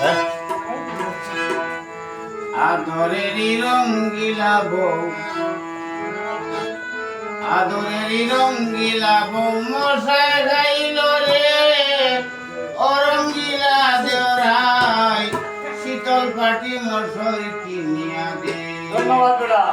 হ্যাঁ? আদরেরই রঙ্গিলা বউ। আদরেরই রঙ্গিলা বউ মশাই গাইল রে। অরঙ্গিলা রঙ্গিলা দেওরাই শীতল পাটি মশাই কিনিয়া দে। ধন্যবাদ বেটা।